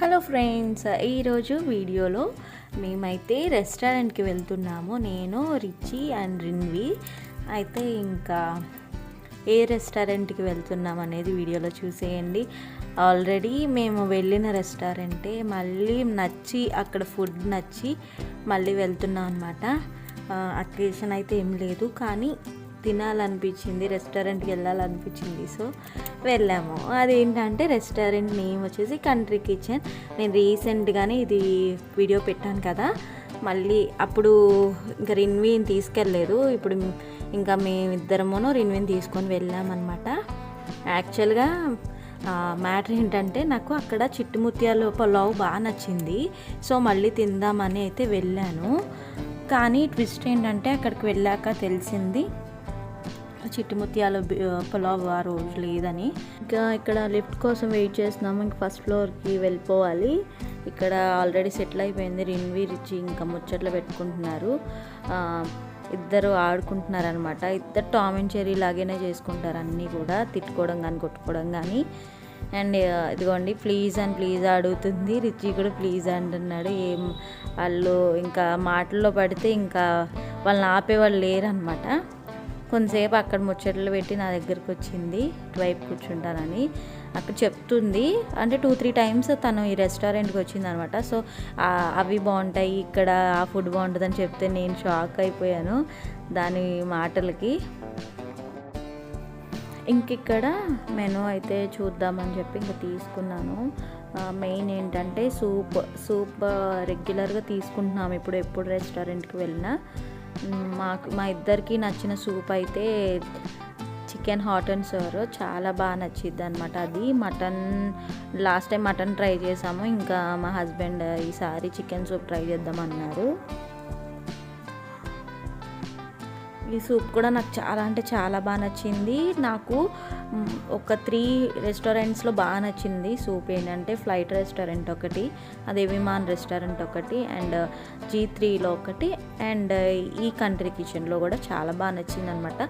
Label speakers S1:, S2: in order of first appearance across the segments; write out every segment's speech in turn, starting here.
S1: Hello friends ఈరోజు వీడియోలో మేమైతే రెస్టారెంట్కి వెళ్తున్నాము. నేను రిచి అండ్ రిన్వి. అయితే ఇంకా ఏ రెస్టారెంట్కి వెళ్తున్నాం అనేది వీడియోలో చూసేయండి. ఆల్రెడీ మేము వెళ్ళిన రెస్టారెంటే మళ్ళీ నచ్చి అక్కడ ఫుడ్ నచ్చి మళ్ళీ వెళ్తున్నాం అనమాట అకేషన్ అయితే ఏం లేదు కానీ తినాలనిపించింది రెస్టారెంట్కి వెళ్ళాలనిపించింది. సో వెళ్ళాము. అదేంటంటే రెస్టారెంట్ నేమ్ వచ్చేసి కంట్రీ కిచెన్ నేను రీసెంట్గానే ఇది వీడియో పెట్టాను కదా. మళ్ళీ అప్పుడు ఇంకా రిన్వీని తీసుకెళ్ళలేదు. ఇప్పుడు ఇంకా మేమిద్దరమును రిన్వీని తీసుకొని వెళ్ళామన్నమాట. యాక్చువల్గా మ్యాటర్ ఏంటంటే నాకు అక్కడ చిట్టుముత్యాలు పులావ్ బాగా నచ్చింది. సో మళ్ళీ తిందామని అయితే వెళ్ళాను. కానీ ట్విస్ట్ ఏంటంటే అక్కడికి వెళ్ళాక తెలిసింది చిట్టుముత్యాల పులావ్ ఆ రోజు లేదని. ఇంకా ఇక్కడ లిఫ్ట్ కోసం వెయిట్ చేస్తున్నాము. ఇంక ఫస్ట్ ఫ్లోర్కి వెళ్ళిపోవాలి. ఇక్కడ ఆల్రెడీ సెటిల్ అయిపోయింది. రిన్వి రిచి ఇంకా ముచ్చట్లు పెట్టుకుంటున్నారు. ఇద్దరు ఆడుకుంటున్నారు అనమాట ఇద్దరు టామ్ అండ్ చెరీ లాగానే చేసుకుంటారు అన్నీ కూడా. తిట్టుకోవడం కానీ కొట్టుకోవడం కానీ అండ్ ఇదిగోండి ప్లీజ్ అండ్ ప్లీజ్ అడుగుతుంది. రిచి కూడా ప్లీజ్ అంటున్నాడు. ఏం వాళ్ళు ఇంకా మాటల్లో పడితే ఇంకా వాళ్ళని ఆపేవాళ్ళు లేరనమాట. కొంతసేపు అక్కడ ముచ్చట్లు పెట్టి నా దగ్గరకు వచ్చింది ఇటువైపు కూర్చుంటానని. అక్కడ చెప్తుంది అంటే టూ త్రీ టైమ్స్ తను ఈ రెస్టారెంట్కి వచ్చింది అనమాట సో అవి బాగుంటాయి ఇక్కడ ఆ ఫుడ్ బాగుంటుందని చెప్తే నేను షాక్ అయిపోయాను దాని మాటలకి. ఇంకిక్కడ మెను అయితే చూద్దామని చెప్పి ఇంకా తీసుకున్నాను. మెయిన్ ఏంటంటే సూప్ సూప్ రెగ్యులర్గా తీసుకుంటున్నాము ఇప్పుడు ఎప్పుడు రెస్టారెంట్కి వెళ్ళినా. మాకు మా ఇద్దరికి నచ్చిన సూప్ అయితే చికెన్ హాట్ అండ్ సర్వ్ చాలా బాగా నచ్చింది అనమాట అది. Mutton last time mutton try చేసాము. ఇంకా మా హస్బెండ్ ఈసారి చికెన్ సూప్ ట్రై చేద్దామన్నారు. ఈ సూప్ కూడా నాకు చాలా అంటే చాలా బాగా నచ్చింది. నాకు ఒక త్రీ రెస్టారెంట్స్లో బాగా నచ్చింది సూప్ ఏంటంటే ఫ్లైట్ రెస్టారెంట్ ఒకటి అదే విమాన్ రెస్టారెంట్ ఒకటి అండ్ జీ త్రీలో ఒకటి అండ్ ఈ కంట్రీ కిచెన్లో కూడా చాలా బాగా నచ్చింది అనమాట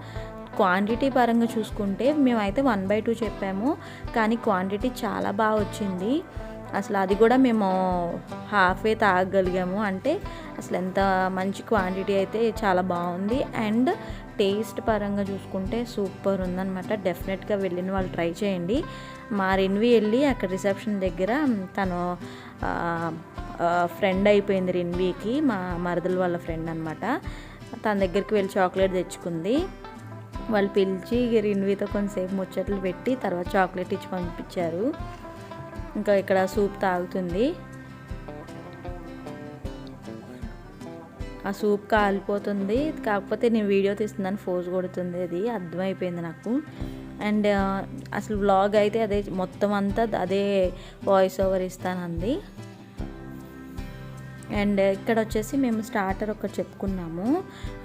S1: క్వాంటిటీ పరంగా చూసుకుంటే మేమైతే వన్ బై టూ చెప్పాము కానీ క్వాంటిటీ చాలా బాగా వచ్చింది. అసలు అది కూడా మేము హాఫే తాగగలిగాము. అంటే అసలు ఎంత మంచి క్వాంటిటీ అయితే చాలా బాగుంది. అండ్ టేస్ట్ పరంగా చూసుకుంటే సూపర్ ఉందనమాట డెఫినెట్గా వెళ్ళిన వాళ్ళు ట్రై చేయండి. మా రెన్వి వెళ్ళి అక్కడ రిసెప్షన్ దగ్గర తను ఫ్రెండ్ అయిపోయింది రెన్వీకి మా మరదల వాళ్ళ ఫ్రెండ్ అనమాట తన దగ్గరికి వెళ్ళి చాక్లెట్ తెచ్చుకుంది. వాళ్ళు పిలిచి రిన్వీతో కొంతసేపు ముచ్చట్లు పెట్టి తర్వాత చాక్లెట్ ఇచ్చి పంపించారు. ఇంకా ఇక్కడ సూప్ తాగుతుంది. ఆ సూప్ కాలిపోతుంది. కాకపోతే నేను వీడియో తీస్తుందని ఫోజ్ కొడుతుంది. అది అర్థమైపోయింది నాకు. అండ్ అసలు వ్లాగ్ అయితే అదే మొత్తం అంతా అదే వాయిస్ ఓవర్ ఇస్తానంది. అండ్ ఇక్కడ వచ్చేసి మేము స్టార్టర్ ఒకటి చెప్పుకున్నాము.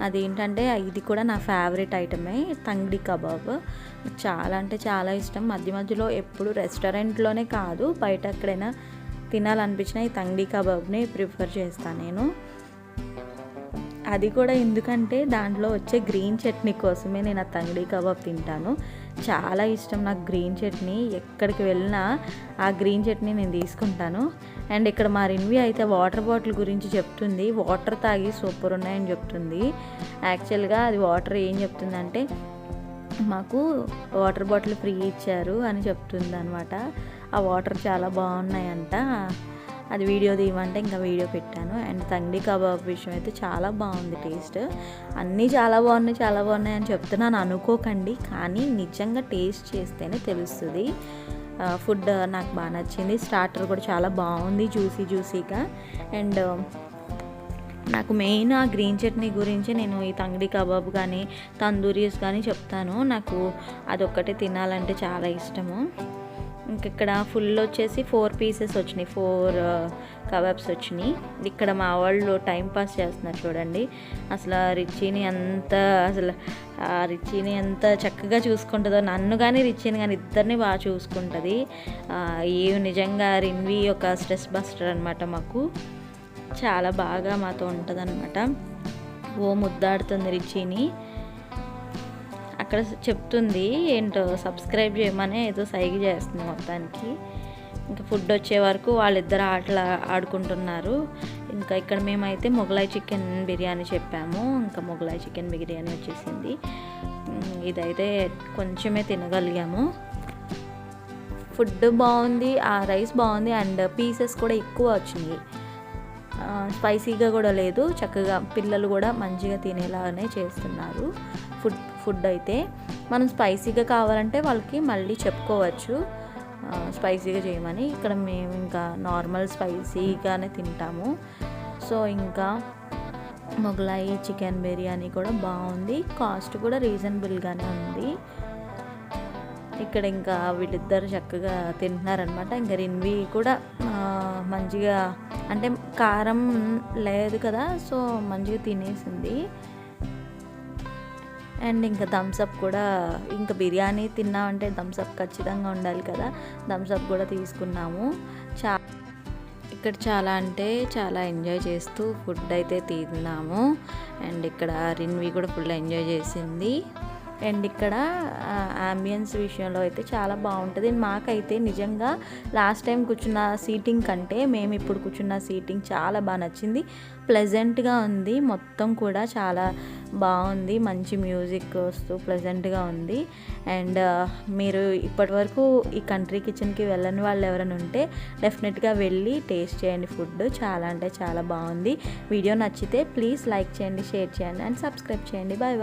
S1: అదేంటంటే ఇది కూడా నా ఫేవరెట్ ఐటమే తంగిడి కబాబ్. చాలా అంటే చాలా ఇష్టం. మధ్య మధ్యలో ఎప్పుడు రెస్టారెంట్లోనే కాదు బయట ఎక్కడైనా తినాలనిపించిన ఈ తంగిడి కబాబ్ని ప్రిఫర్ చేస్తాను నేను. అది కూడా ఎందుకంటే దాంట్లో వచ్చే గ్రీన్ చట్నీ కోసమే నేను ఆ తంగిడి కబాబ్ తింటాను. చాలా ఇష్టం నాకు గ్రీన్ చట్నీ. ఎక్కడికి వెళ్ళినా ఆ గ్రీన్ చట్నీ నేను తీసుకుంటాను. అండ్ ఇక్కడ మా రిన్వి అయితే వాటర్ బాటిల్ గురించి చెప్తుంది. వాటర్ తాగి సూపర్ ఉన్నాయని చెప్తుంది. యాక్చువల్గా అది వాటర్ ఏం చెప్తుందంటే మాకు వాటర్ బాటిల్ ఫ్రీ ఇచ్చారు అని చెప్తుంది అనమాట ఆ వాటర్ చాలా బాగున్నాయంట. అది వీడియో తీయమంటే ఇంకా వీడియో పెట్టాను. అండ్ తండ్రి కబాబ్ విషయం అయితే చాలా బాగుంది టేస్ట్. అన్నీ చాలా బాగున్నాయి చాలా బాగున్నాయి అని చెప్తున్నాను అనుకోకండి. కానీ నిజంగా టేస్ట్ చేస్తేనే తెలుస్తుంది. ఫుడ్ నాకు బాగా నచ్చింది. స్టార్టర్ కూడా చాలా బాగుంది జ్యూసీ జ్యూసీగా. అండ్ నాకు మెయిన్ ఆ గ్రీన్ చట్నీ గురించి నేను ఈ తంగడి కబాబ్ కానీ తందూరీస్ కానీ చెప్తాను. నాకు అదొక్కటే తినాలంటే చాలా ఇష్టము. ఇంకక్కడ ఫుల్ వచ్చేసి ఫోర్ పీసెస్ వచ్చినాయి. ఫోర్ కబాబ్స్ వచ్చినాయి. ఇక్కడ మా వాళ్ళు టైం పాస్ చేస్తున్నారు చూడండి. అసలు రిచిని ఎంత అసలు ఆ రిచిని ఎంత చక్కగా చూసుకుంటుందో నన్ను కానీ రిచిని కానీ ఇద్దరిని బాగా చూసుకుంటుంది. ఏ నిజంగా రిన్వి ఒక స్ట్రెస్ బస్టర్ అనమాట మాకు. చాలా బాగా మాతో ఉంటుంది అనమాట ఓ ముద్దాడుతుంది రిచీని. అక్కడ చెప్తుంది ఏంటో సబ్స్క్రైబ్ చేయమని ఏదో సైగ చేస్తుంది మొత్తానికి. ఇంకా ఫుడ్ వచ్చే వరకు వాళ్ళిద్దరు ఆటలు ఆడుకుంటున్నారు. ఇంకా ఇక్కడ మేమైతే మొగలాయి చికెన్ బిర్యానీ చెప్పాము. ఇంకా మొగలాయి చికెన్ బిర్యానీ వచ్చేసింది. ఇదైతే కొంచెమే తినగలిగాము. ఫుడ్ బాగుంది ఆ రైస్ బాగుంది అండ్ పీసెస్ కూడా ఎక్కువ వచ్చినాయి. స్పైసీగా కూడా లేదు. చక్కగా పిల్లలు కూడా మంచిగా తినేలాగానే చేస్తున్నారు. ఫుడ్ ఫుడ్ అయితే మనం స్పైసీగా కావాలంటే వాళ్ళకి మళ్ళీ చెప్పుకోవచ్చు. స్పైసీగా చేయమని. ఇక్కడ మేము ఇంకా నార్మల్ స్పైసీగానే తింటాము. సో ఇంకా మొగలాయి చికెన్ బిర్యానీ కూడా బాగుంది. కాస్ట్ కూడా రీజనబుల్గానే ఉంది. ఇక్కడ ఇంకా వీళ్ళిద్దరు చక్కగా తింటున్నారనమాట ఇంకా రిన్వి కూడా మంచిగా అంటే కారం లేదు కదా సో మంచిగా తినేసింది. అండ్ ఇంకా థమ్స్అప్ కూడా ఇంకా బిర్యానీ తిన్నామంటే థమ్స్అప్ ఖచ్చితంగా ఉండాలి కదా థమ్స్అప్ కూడా తీసుకున్నాము. చా ఇక్కడ చాలా అంటే చాలా ఎంజాయ్ చేస్తూ ఫుడ్ అయితే తిన్నాము. అండ్ ఇక్కడ రిన్వి కూడా ఫుల్ ఎంజాయ్ చేసింది. అండ్ ఇక్కడ అంబియన్స్ విషయంలో అయితే చాలా బాగుంటుంది. మాకైతే నిజంగా లాస్ట్ టైం కూర్చున్న సీటింగ్ కంటే మేము ఇప్పుడు కూర్చున్న సీటింగ్ చాలా బాగా నచ్చింది. ప్లెజెంట్గా ఉంది. మొత్తం కూడా చాలా బాగుంది. మంచి మ్యూజిక్ వస్తూ ప్లెజెంట్గా ఉంది. అండ్ మీరు ఇప్పటివరకు ఈ కంట్రీ కిచెన్కి వెళ్ళని వాళ్ళు ఎవరైనా ఉంటే డెఫినెట్గా వెళ్ళి టేస్ట్ చేయండి ఫుడ్ చాలా అంటే చాలా బాగుంది. వీడియో నచ్చితే ప్లీజ్ లైక్ చేయండి షేర్ చేయండి అండ్ సబ్స్క్రైబ్ చేయండి. బాయ్